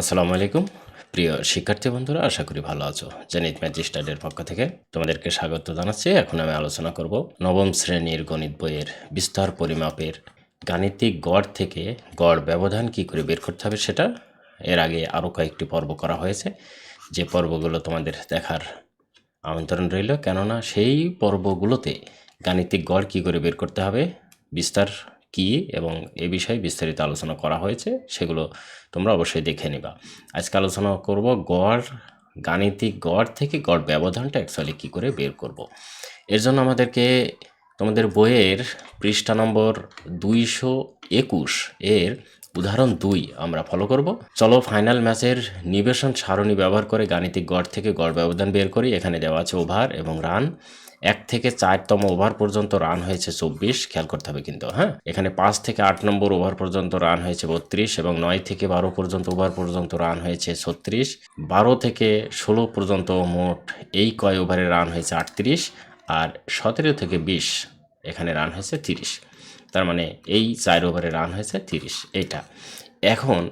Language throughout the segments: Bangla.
আসসালামু আলাইকুম। প্রিয় শিক্ষার্থী বন্ধুরা, আশা করি ভালো আছো। জেনিত ম্যাজিক স্টাডির পক্ষ থেকে তোমাদেরকে স্বাগত জানাচ্ছি। এখন আমি আলোচনা করব নবম শ্রেণির গণিত বইয়ের বিস্তার পরিমাপের গাণিতিক গড় থেকে গড় ব্যবধান কি করে বের করতে হবে সেটা। এর আগে আরও কয়েকটি পর্ব করা হয়েছে। যে পর্বগুলো তোমাদের দেখার আমন্ত্রণ রইল। কেননা সেই পর্বগুলোতে গাণিতিক গড় কি করে বের করতে হবে, বিস্তার কি এবং এ বিষয়ে বিস্তারিত আলোচনা করা হয়েছে, সেগুলো তোমরা অবশ্যই দেখে নিবা আজকে আলোচনা করব গড়, গাণিতিক গড় থেকে গড় ব্যবধানটা অ্যাকচুয়ালি কী করে বের করব। এর জন্য আমাদেরকে তোমাদের বইয়ের পৃষ্ঠা নম্বর দুইশো একুশ এর উদাহরণ দুই, আমরা ফলো করব। চলো ফাইনাল ম্যাচের নিবেশন সারণী ব্যবহার করে গাণিতিক গড় থেকে গড় ব্যবধান বের করি। এখানে দেওয়া আছে ওভার এবং রান এক থেকে চারতম ওভার পর্যন্ত রান হয়েছে চব্বিশ, খেয়াল করতে হবে কিন্তু হ্যাঁ? এখানে পাঁচ থেকে আট নম্বর ওভার পর্যন্ত রান হয়েছে বত্রিশ এবং নয় থেকে বারো পর্যন্ত ওভার পর্যন্ত রান হয়েছে ছত্রিশ। বারো থেকে ষোলো পর্যন্ত মোট এই কয় ওভারে রান হয়েছে আটত্রিশ। আর সতেরো থেকে বিশ, এখানে রান হয়েছে তিরিশ। তার মানে এই চার ওভারে রান হয়েছে তিরিশ, এইটা। এখন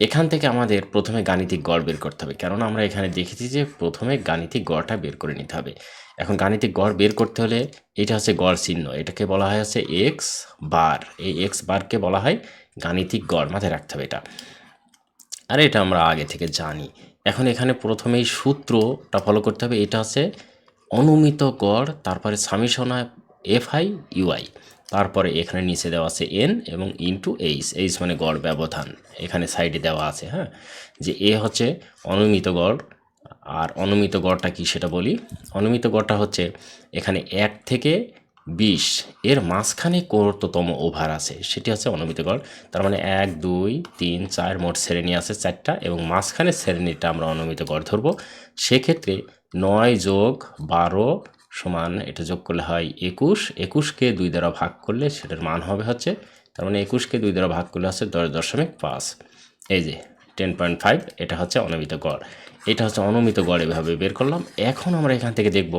এখান থেকে আমাদের প্রথমে গাণিতিক গড় বের করতে হবে, কেননা আমরা এখানে দেখেছি যে প্রথমে গাণিতিক গড়টা বের করে নিতে হবে। এখন গাণিতিক গড় বের করতে হলে এটা হচ্ছে গড় চিহ্ন, এটাকে বলা হয় হচ্ছে এক্স বার এই এক্স বারকে বলা হয় গাণিতিক গড় মাথায় রাখতে হবে এটা। আর এটা আমরা আগে থেকে জানি। এখন এখানে প্রথমেই সূত্রটা ফলো করতে হবে, এটা হচ্ছে অনুমিত গড়, তারপরে সামিশনা এফ আই ইউআই তারপরে এখানে নিচে দেওয়া আছে এন এবং ইনটু এইচ এইচ মানে গড় ব্যবধান। এখানে সাইডে দেওয়া আছে হ্যাঁ? যে এ হচ্ছে অনুমিত গড়, আর অনুমিত গড়টা কি সেটা বলি? অনুমিত গড়টা হচ্ছে এখানে এক থেকে বিশ। এর মাঝখানে কততম ওভার আছে? সেটি হচ্ছে অনুমিত গড়। তার মানে এক, দুই, তিন, চার মোট শ্রেণি আছে চারটা এবং মাঝখানে শ্রেণীটা আমরা অনুমিত গড় ধরবো। সেক্ষেত্রে নয় যোগ বারো সমান এটা যোগ করলে হয় একুশ। একুশকে দুই দ্বারা ভাগ করলে সেটার মান হবে হচ্ছে, তার মানে একুশকে দুই দ্বারা ভাগ করলে হচ্ছে দশ দশমিক পাঁচ। এই যে টেন পয়েন্ট ফাইভ এটা হচ্ছে অনমিত গড়। এটা হচ্ছে অনমিত গড় এভাবে বের করলাম। এখন আমরা এখান থেকে দেখব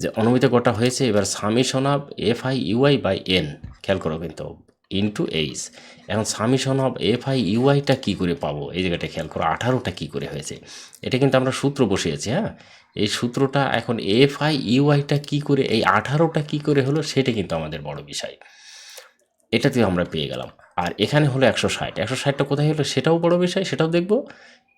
যে অনমিত গড়টা হয়েছে এবার summation of F I U I by N খেয়াল করো কিন্তু ইন্টু এইচ এখন সামিশন অফ এফ আই ইউআইটা কী করে পাবো? এই জায়গাটা খেয়াল করো, আঠারোটা কী করে হয়েছে? এটা কিন্তু আমরা সূত্র বসিয়েছি হ্যাঁ? এই সূত্রটা এখন এফ আই ইউআইটা কী করে, এই আঠারোটা কী করে হলো, সেটা কিন্তু আমাদের বড় বিষয়। এটাতে আমরা পেয়ে গেলাম। আর এখানে হলো একশো ষাট। একশো ষাটটা কোথায় হলো, সেটাও বড় বিষয়, সেটাও দেখব।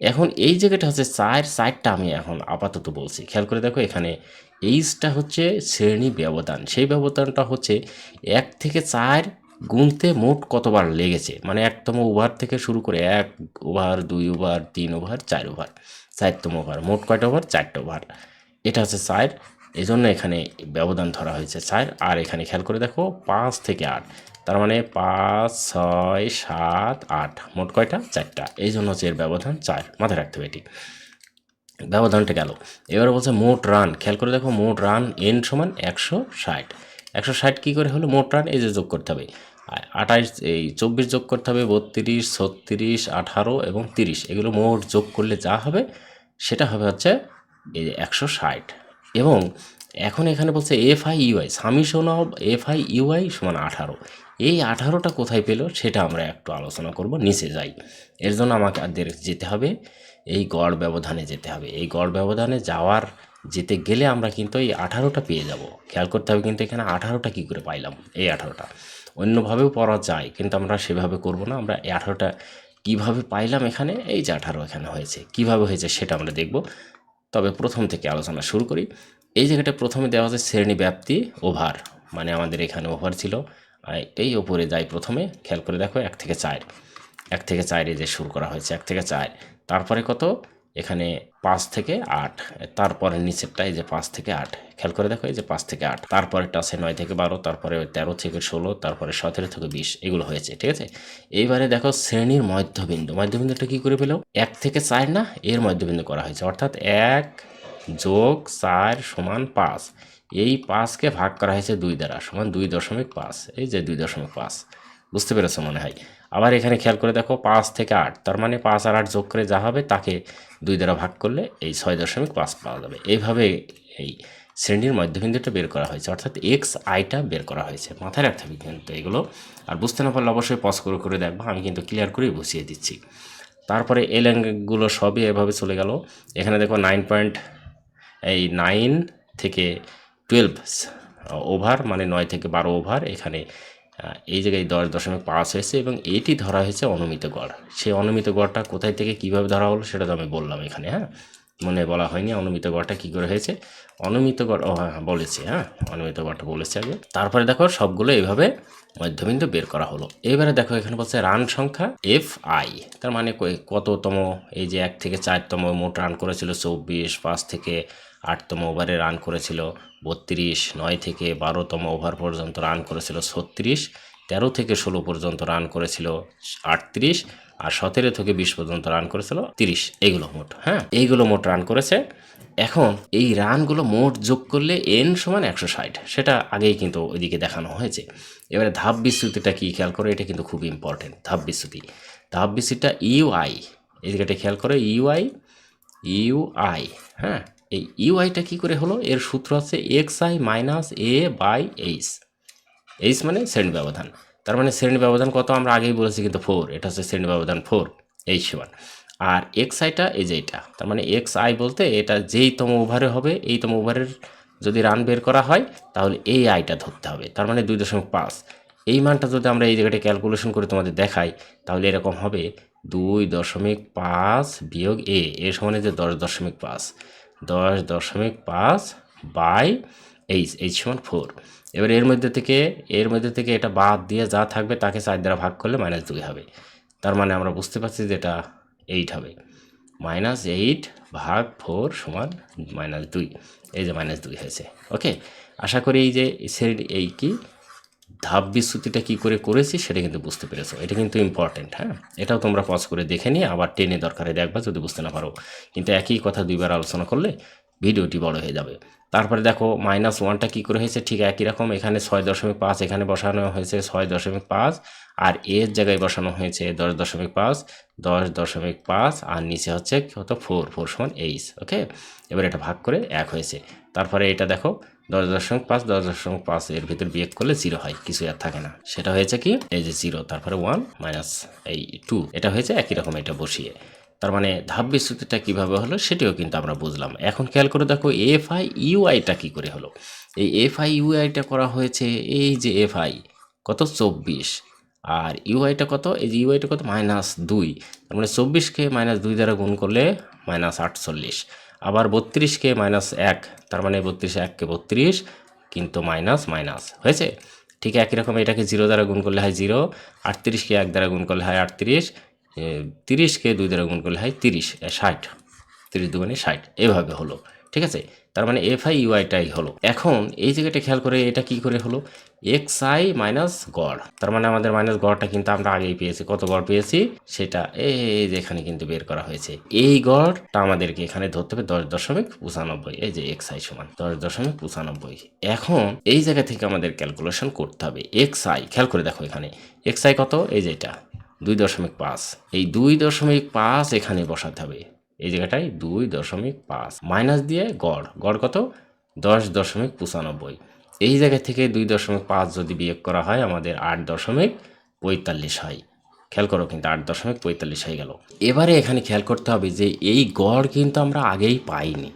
এখন এই জায়গাটা হচ্ছে চার সাইডটা আমি এখন আপাতত বলছি। খেয়াল করে দেখো, এখানে এইচটা হচ্ছে শ্রেণি ব্যবধান। সেই ব্যবধানটা হচ্ছে এক থেকে চার গুনতে মোট কতবার লেগেছে? মানে একতম ওভার থেকে শুরু করে এক ওভার দুই ওভার তিন ওভার চার ওভার চারতম ওভার মোট কয়টা ওভার চারটা ওভার এটা হচ্ছে চার এই জন্য এখানে ব্যবধান ধরা হয়েছে চার আর এখানে খেয়াল করে দেখো, পাঁচ থেকে আট। তার মানে পাঁচ, ছয়, সাত, আট, মোট কয়টা? চারটা। এই জন্য হচ্ছে এর ব্যবধান চার। মাথায় রাখতে হবে এটি। ব্যবধানটা গেল। এবার বলছে মোট রান খেয়াল করে দেখো, মোট রান এন সমান একশো ষাট। একশো ষাট কী করে হলো? মোট রান এই যে যোগ করতে হবে। আঠাইশ এই চব্বিশ যোগ করতে হবে বত্রিশ, ছত্রিশ, আঠারো এবং তিরিশ। এগুলো মোট যোগ করলে যা হবে, সেটা হবে হচ্ছে এই একশো ষাট। এবং এখন এখানে বলছে F I U I summation of F I U I সমান আঠারো। এই আঠারোটা কোথায় পেল, সেটা আমরা একটু আলোচনা করব, নিচে যাই। এর জন্য আমাদের যেতে হবে, এই গড় ব্যবধানে যেতে হবে। এই গড় ব্যবধানে যাওয়ার, যেতে গেলে আমরা কিন্তু এই আঠারোটা পেয়ে যাব। খেয়াল করতে হবে কিন্তু এখানে আঠারোটা কী করে পাইলাম, এই আঠারোটা। অন্যভাবেও পড়া যায়, কিন্তু আমরা সেভাবে করব না। আমরা আঠারোটা কীভাবে পাইলাম এখানে? এই যে আঠারো এখানে হয়েছে। কীভাবে হয়েছে সেটা আমরা দেখব। তবে প্রথম থেকে আলোচনা শুরু করি। এই জায়গাটা প্রথমে দেওয়া আছে শ্রেণি ব্যাপ্তি, ওভার। মানে আমাদের এখানে ওভার ছিল। এই ওপরে যাই প্রথমে, খেয়াল করে দেখো, এক থেকে চার। এক থেকে চারে যে শুরু করা হয়েছে, এক থেকে চার। তারপরে কত? এখানে পাঁচ থেকে আট, তারপরে নিচেরটা এই যে পাঁচ থেকে আট, খেয়াল করে দেখো এই যে পাঁচ থেকে আট তারপরেটা আছে নয় থেকে বারো, তারপরে তেরো থেকে ষোলো, তারপরে সতেরো থেকে বিশ, এগুলো হয়েছে, ঠিক আছে? এইবারে দেখো শ্রেণির মধ্যবিন্দু, মধ্যবিন্দুটা কী করে পেলেও এক থেকে চার না? এর মধ্যবিন্দু করা হয়েছে, অর্থাৎ এক যোগ চার সমান পাঁচ, এই পাঁচকে ভাগ করা হয়েছে দুই দ্বারা, সমান দুই দশমিক পাঁচ, এই যে দুই দশমিক পাঁচ বুঝতে পেরেছ মনে হয়? আবার এখানে খেয়াল করে দেখো পাঁচ থেকে আট, তার মানে পাঁচ আর আট যোগ করে যা হবে তাকে দুই দ্বারা ভাগ করলে এই ছয় দশমিক পাঁচ পাওয়া যাবে। এইভাবে এই শ্রেণির মধ্যবিন্দুটা বের করা হয়েছে, অর্থাৎ এক্স আইটা বের করা হয়েছে। মাথায় রাখতে হবে কিন্তু এগুলো। আর বুঝতে না পারলে অবশ্যই পজ করে করে দেখব, আমি কিন্তু ক্লিয়ার করেই বসিয়ে দিচ্ছি। তারপরে এই ল্যাঙ্গুলো সবই এভাবে চলে গেল। এখানে দেখো নাইন পয়েন্ট এই নাইন থেকে টুয়েলভ ওভার মানে নয় থেকে বারো ওভার এখানে এই জায়গায় দশ দশমিক পাঁচ হয়েছে এবং এটি ধরা হয়েছে অনুমিত গড়। সেই অনুমিত গড়টা কোথায় থেকে কীভাবে ধরা হলো সেটা তো আমি বললাম এখানে হ্যাঁ? মনে বলা হয়নি অনুমিত গড়টা কী করে হয়েছে। অনুমিত গড় ও হ্যাঁ হ্যাঁ, বলেছি হ্যাঁ অনুমিত গড়টা বলেছে আগে। তারপরে দেখো সবগুলো এইভাবে মধ্যবিন্দু বের করা হলো। এবারে দেখো এখানে বলছে রান সংখ্যা এফ আই তার মানে কততম এই যে এক থেকে চারতম মোট রান করেছিল চব্বিশ পাঁচ থেকে আটতম ওভারে রান করেছিল বত্রিশ, নয় থেকে বারোতম ওভার পর্যন্ত রান করেছিল ছত্রিশ, তেরো থেকে ষোলো পর্যন্ত রান করেছিল আটত্রিশ আর সতেরো থেকে বিশ পর্যন্ত রান করেছিল তিরিশ। এইগুলো মোট হ্যাঁ? এইগুলো মোট রান করেছে। এখন এই রানগুলো মোট যোগ করলে এন সমান একশো ষাট। সেটা আগেই কিন্তু ওইদিকে দেখানো হয়েছে। এবারে ধাপ বিস্তৃতিটা কী খেয়াল করে? এটা কিন্তু খুব ইম্পর্টেন্ট ধাপ বিস্তৃতি। ধাপ বিস্তৃতিটা ইউআই এদিকে দিকে খেয়াল করে ইউআই ইউআই হ্যাঁ? এই ইউআইটা কি করে হলো? এর সূত্র হচ্ছে X I minus A by H H মানে শ্রেণি ব্যবধান। তার মানে শ্রেণি ব্যবধান কত? আমরা আগেই বলেছি কিন্তু ফোর এটা হচ্ছে শ্রেণি ব্যবধান ফোর এইচ ওয়ান আর এক্স আইটা এই এটা। তার মানে এক্স আই বলতে এটা যেই তম ওভারে হবে, এই তম ওভারের যদি রান বের করা হয়, তাহলে এই আইটা ধরতে হবে। তার মানে দুই দশমিক পাঁচ। এই মানটা যদি আমরা এই জায়গাটা ক্যালকুলেশন করে তোমাদের দেখাই, তাহলে এরকম হবে দুই দশমিক পাঁচ বিয়োগ এ এ সমানে যে দশ দশমিক পাঁচ। দশ দশমিক পাঁচ বাই এইচ এইচ সমান ফোর। এবার এর মধ্যে থেকে, এর মধ্যে থেকে এটা বাদ দিয়ে যা থাকবে তাকে চার দ্বারা ভাগ করলে মাইনাস দুই হবে। তার মানে আমরা বুঝতে পারছি যে এটা এইট হবে। মাইনাস এইট ভাগ ফোর সমান মাইনাস দুই। এই যে মাইনাস দুই হয়েছে। ওকে আশা করি এই যে শ্রেণি এই কি? ধাপ বিস্তৃতিটা কী করে করেছি সেটা কিন্তু বুঝতে পেরেছ। এটা কিন্তু ইম্পর্টেন্ট হ্যাঁ? এটাও তোমরা পজ করে দেখে নিয়ে আবার টেনে দরকারে দেখবা যদি বুঝতে না পারো। কিন্তু একই কথা দুইবার আলোচনা করলে ভিডিওটি বড় হয়ে যাবে। তারপরে দেখো মাইনাস ওয়ানটা কী করে হয়েছে? ঠিক একই রকম, এখানে ছয় দশমিক পাঁচ, এখানে বসানো হয়েছে ছয় দশমিক পাঁচ, আর এর জায়গায় বসানো হয়েছে দশ দশমিক পাঁচ, দশ দশমিক পাঁচ, আর নিচে হচ্ছে কত? ফোর ফোর সমান এইচ ওকে এবার এটা ভাগ করে এক হয়েছে। তারপরে এটা দেখো দশ দশমিক পাঁচ, দশ দশমিক পাঁচ, এর ভিতর বিয়োগ করলে জিরো হয় কিছু আর থাকে না। সেটা হয়েছে কি? এই যে জিরো তারপরে ওয়ান মাইনাস এই টু এটা হয়েছে একই রকম এটা বসিয়ে। তার মানে ধাপ বিস্তৃতিটা কীভাবে হলো সেটিও কিন্তু আমরা বুঝলাম। এখন খেয়াল করে দেখো এফ আই ইউআইটা কী করে হলো? এই এফ আই ইউআইটা করা হয়েছে এই যে এফ আই কত? চব্বিশ। আর ইউআইটা কত? এই যে ইউআইটা কত? মাইনাস দুই। তার মানে চব্বিশকে মাইনাস দুই দ্বারা গুণ করলে মাইনাস আটচল্লিশ। আবার বত্রিশকে মাইনাস এক, তার মানে বত্রিশ এককে বত্রিশ কিন্তু মাইনাস মাইনাস হয়েছে? ঠিক একই রকম এটাকে জিরো দ্বারা গুণ করলে হয় জিরো আটত্রিশকে এক দ্বারা গুণ করলে হয় আটত্রিশ তিরিশকে দুই দ্বারা গুণ করলে হয় তিরিশ, ষাট, তিরিশ দুগুণে ষাট, এভাবে হলো। ঠিক আছে? তার মানে এফ আই ইউআইটাই হলো। এখন এই জায়গাটা খেয়াল করে এটা কি করে হলো? এক্স আই মাইনাস গড়। তার মানে আমাদের মাইনাস গড়টা কিন্তু আমরা আগেই পেয়েছি। কত গড় পেয়েছি? সেটা এই যে এখানে কিন্তু বের করা হয়েছে। এই গড়টা আমাদেরকে এখানে ধরতে হবে দশ দশমিক পঁচানব্বই। এই যে এক্স আই সমান দশ দশমিক পঁচানব্বই। এখন এই জায়গা থেকে আমাদের ক্যালকুলেশন করতে হবে। এক্স আই খেয়াল করে দেখো এখানে। এক্স আই কত? এই যে এটা। দুই দশমিক পাঁচ। এই দুই দশমিক পাঁচ এখানে বসাতে হবে। এই জায়গাটায় দুই দশমিক পাঁচ। মাইনাস দিয়ে গড়। গড় কত? দশ দশমিক পঁচানব্বই। এই জায়গা থেকে দুই দশমিক পাঁচ যদি বিয়োগ করা হয়, আমাদের আট দশমিক পঁয়তাল্লিশ হয়। খেয়াল করো কিন্তু আট দশমিক পঁয়তাল্লিশ হয়ে গেল। এবারে এখানে খেয়াল করতে হবে যে এই গড় কিন্তু আমরা আগেই পাইনি।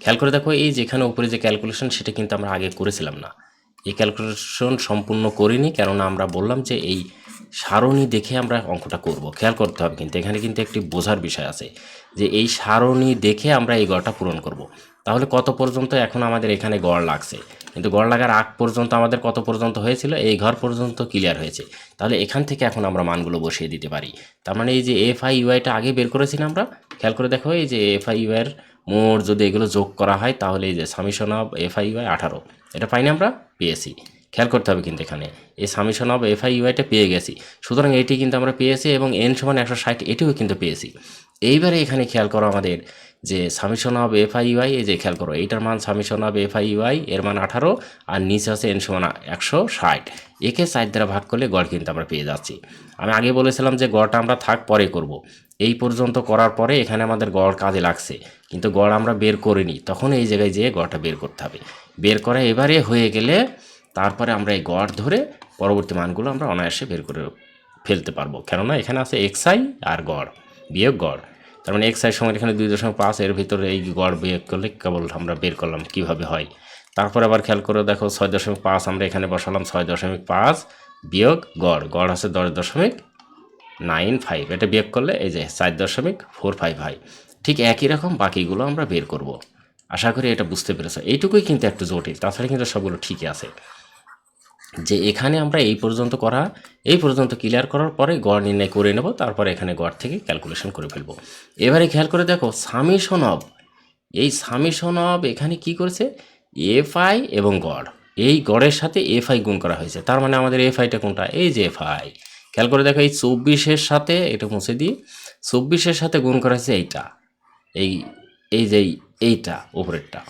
খেয়াল করে দেখো, এই যেখানে উপরে যে ক্যালকুলেশন সেটা কিন্তু আমরা আগে করেছিলাম না। এই ক্যালকুলেশন সম্পূর্ণ করিনি, কেননা আমরা বললাম যে এই সারণী দেখে আমরা অঙ্কটা করব। খেয়াল করতে হবে কিন্তু, এখানে কিন্তু একটি বোঝার বিষয় আছে যে এই সারণী দেখে আমরা এই গড়টা পূরণ করব। তাহলে কত পর্যন্ত এখন আমাদের এখানে গড় লাগছে? কিন্তু গড় লাগার আগ পর্যন্ত আমাদের কত পর্যন্ত হয়েছিল? এই ঘর পর্যন্ত ক্লিয়ার হয়েছে। তাহলে এখান থেকে এখন আমরা মানগুলো বসিয়ে দিতে পারি। তার মানে এই যে এফ আই ইউআইটা আগে বের করেছি না আমরা? খেয়াল করে দেখো, এই যে এফ আই ইউআইয়ের মোট যদি এগুলো যোগ করা হয় তাহলে এই যে summation of F I U I আঠারো, এটা পাইনি আমরা? পেয়েছি খেয়াল করতে হবে কিন্তু এখানে। এই সামিশন অফ এফ আই ইউআইটা পেয়ে গেছি। সুতরাং এটি কিন্তু আমরা পেয়েছি এবং এন সমান একশো ষাট, এটিও কিন্তু পেয়েছি। এইবারে এখানে খেয়াল করো আমাদের যে summation of F I U I এই যে খেয়াল করো, এইটার মান summation of F I U I এর মান আঠারো, আর নিচে আছে এন সমান একশো ষাট। একে চার দ্বারা ভাগ করলে গড় কিন্তু আমরা পেয়ে যাচ্ছি। আমি আগে বলেছিলাম যে গড়টা আমরা থাক পরে করব। এই পর্যন্ত করার পরে এখানে আমাদের গড় কাজে লাগছে। কিন্তু গড় আমরা বের করিনি। তখন এই জায়গায় যেয়ে গড়টা বের করতে হবে। বের করা এবারে হয়ে গেলে তারপরে আমরা এই গড় ধরে পরবর্তী মানগুলো আমরা অনায়াসে বের করে ফেলতে পারব। কেননা এখানে আছে এক্স আই আর গড়, বিয়োগ গড়। তার মানে এক্স আই সমান এখানে দুই দশমিক পাঁচ, এর ভিতরে এই গড় বিয়োগ করলে কেবল আমরা বের করলাম কীভাবে হয়। তারপর আবার খেয়াল করে, দেখো ছয় দশমিক পাঁচ আমরা এখানে বসালাম, ছয় দশমিক পাঁচ বিয়োগ গড় গড় আছে দশ দশমিক নাইন ফাইভ। এটা বিয়োগ করলে এই যে চার দশমিক ফোর ফাইভ হয়। ঠিক একই রকম বাকিগুলো আমরা বের করব। আশা করি এটা বুঝতে পেরেছ। এইটুকুই কিন্তু একটু জটিল, তাছাড়া কিন্তু সবগুলো ঠিকই আছে। যে এখানে আমরা এই পর্যন্ত করা, এই পর্যন্ত ক্লিয়ার করার পরে গড় নির্ণয় করে নেব, তারপরে এখানে গড় থেকে ক্যালকুলেশন করে ফেলব। এবারে খেয়াল করে দেখো সামিশন অফ এই সামিশন অফ এখানে কি করেছে? এফ আই এবং গড়, এই গড়ের সাথে এফ আই গুণ করা হয়েছে, তার মানে আমাদের এফ আইটা কোনটা? এই যে এফ আই খেয়াল করে দেখো, এই চব্বিশের সাথে, এটা মুছে দিই চব্বিশের সাথে গুণ করা হয়েছে এইটা, এই এই যে এই- এইটা, উপরেরটা,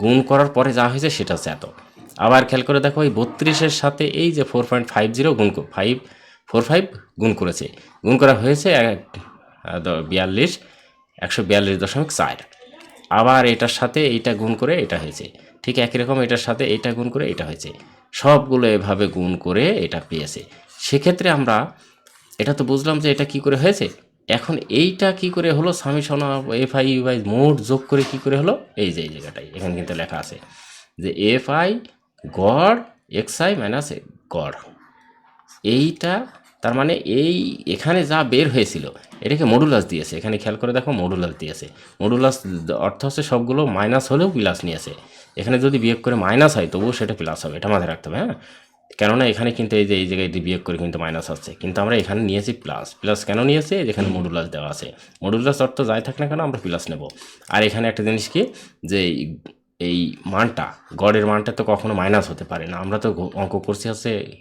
গুণ করার পরে যা হয়েছে সেটা হচ্ছে এত। আবার খেয়াল করে দেখো, এই বত্রিশের সাথে এই যে ফোর পয়েন্ট ফাইভ জিরো গুণ ফাইভ ফোর ফাইভ গুণ করেছে। গুণ করা হয়েছে বিয়াল্লিশ, একশো বিয়াল্লিশ দশমিক চার। আবার এটার সাথে এইটা গুণ করে এটা হয়েছে। ঠিক একই রকম এটার সাথে এইটা গুণ করে এটা হয়েছে। সবগুলো এভাবে গুণ করে এটা পেয়েছে। সেক্ষেত্রে আমরা, এটা তো বুঝলাম যে এটা কি করে হয়েছে। এখন এইটা কি করে হলো? সামিশন এফ আই ইউ মোট যোগ করে কি করে হলো? এই যে, এই জায়গাটাই এখানে কিন্তু লেখা আছে যে এফ আই গড় এক্স আই মাইনাস গড়। এইটা, তার মানে এই এখানে যা বের হয়েছিল, এটাকে মডুলাস দিয়েছে। এখানে খেয়াল করে দেখো মডুলাস দিয়েছে। মডুলাস অর্থ হচ্ছে সবগুলো মাইনাস হলেও প্লাস নিয়েছে। এখানে যদি বিয়োগ করে মাইনাস হয়, তবুও সেটা প্লাস হবে, এটা মাথায় রাখতে হবে হ্যাঁ? কেননা এখানে কিন্তু এই যে, এই জায়গায় বিয়োগ করে কিন্তু মাইনাস হচ্ছে কিন্তু আমরা এখানে নিয়েছি প্লাস প্লাস কেন নিয়েছে? যেখানে মডুলাস দেওয়া আছে। মডুলাস অর্থ যাই থাক না কেন, আমরা প্লাস নেব। আর এখানে একটা জিনিস কি? যে এই- মানটা, গড়ের মানটা তো কখনো মাইনাস হতে পারে না। আমরা তো অঙ্ক করছি হচ্ছে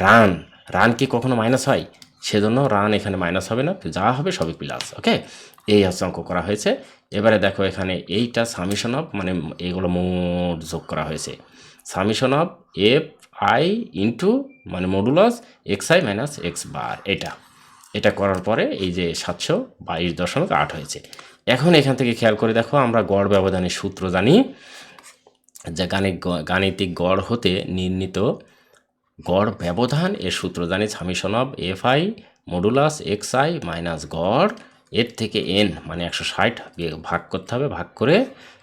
রান। রান কি কখনো মাইনাস হয়? সেজন্য রান এখানে মাইনাস হবে না। যা হবে সবই প্লাস ওকে এই হচ্ছে অঙ্ক করা হয়েছে। এবারে দেখো এখানে এইটা সামিশন অফ মানে এইগুলো মোট যোগ করা হয়েছে। Summation of F I into মানে modulus X I minus X bar এটা। এটা করার পরে এই যে সাতশো বাইশ দশমিক আট হয়েছে। এখন এখান থেকে খেয়াল করে দেখো, আমরা গড় ব্যবধানের সূত্র জানি। যে গাণিক গাণিতিক গড় হতে নির্ণীত গড় ব্যবধান এর সূত্র জানি summation of F I modulus X I minus গড়। এর থেকে এন মানে একশো ষাট ভাগ করতে হবে, ভাগ করে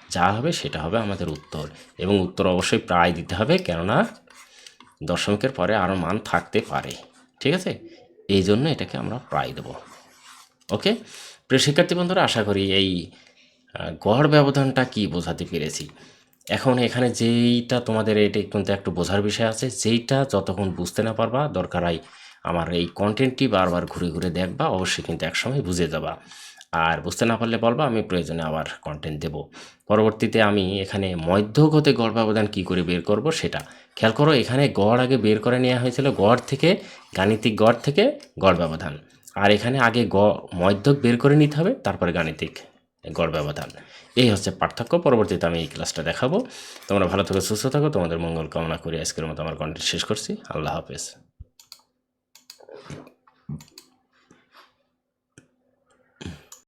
যা হবে সেটা হবে আমাদের উত্তর। এবং উত্তর অবশ্যই প্রায় দিতে হবে, কেননা দশমিকের পরে আরও মান থাকতে পারে। ঠিক আছে? এই জন্য এটাকে আমরা প্রায় দেবো। ওকে? প্রিয় শিক্ষার্থী বন্ধুরা, আশা করি এই গড় ব্যবধানটা কি বোঝাতে পেরেছি। এখন এখানে যেইটা তোমাদের এটা কিন্তু একটু বোঝার বিষয় আছে, যেইটা যতক্ষণ বুঝতে না পারবা, দরকার হয় আমার এই কন্টেন্টটি বারবার ঘুরে ঘুরে দেখবা, অবশ্যই কিন্তু একসময় বুঝে যাবা। আর বুঝতে না পারলে বলবা, আমি প্রয়োজনে আবার কন্টেন্ট দেব। পরবর্তীতে আমি এখানে মধ্যগতে গড় ব্যবধান কী করে বের করব সেটা। খেয়াল করো, এখানে গড় আগে বের করে নেওয়া হয়েছিল গড় থেকে, গাণিতিক গড় থেকে গড় ব্যবধান। আর এখানে আগে গ, মধ্যক বের করে নিতে হবে, তারপরে গাণিতিক গড় ব্যবধান। এই হচ্ছে পার্থক্য, পরবর্তীতে আমি এই ক্লাসটা দেখাবো। তোমরা ভালো থাকো, সুস্থ থাকো। তোমাদের মঙ্গল কামনা করি। আজকের মতো আমার কন্টেন্ট শেষ করছি। আল্লাহ হাফেজ।